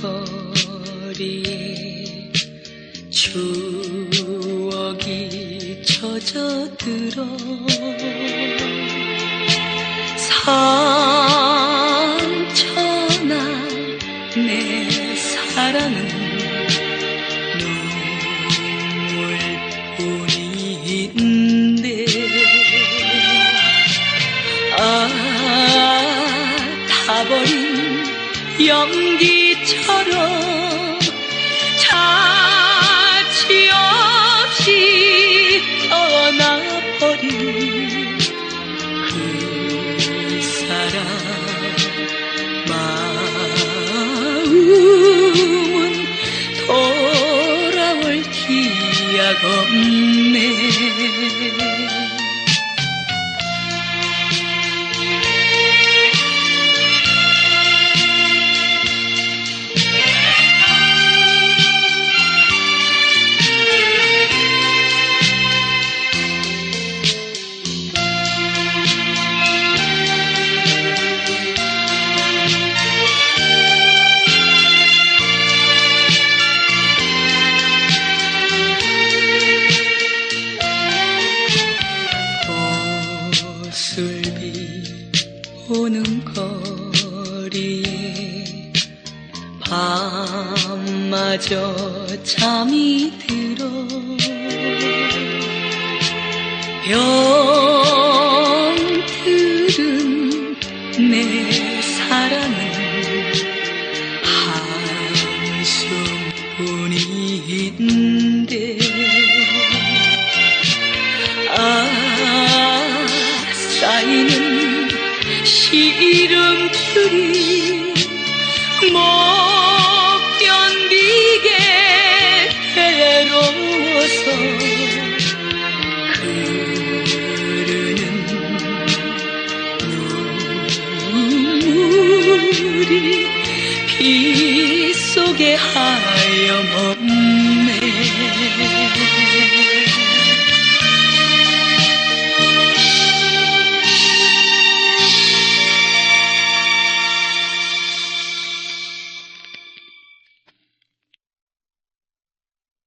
거리에 추억이 젖어들어 상처나 내 사랑은 눈물뿐인데 아 타버린 연기처럼 자취 없이 떠나버린 그 사람 마음은 돌아올 기약 없네 옷을비 오는 거리에 밤마저 잠이 들어 병들은 내 사랑은 한숨뿐인 쌓이는 시름들이 못 견디게 괴로워서 흐르는 눈물이 빗속에 하염없네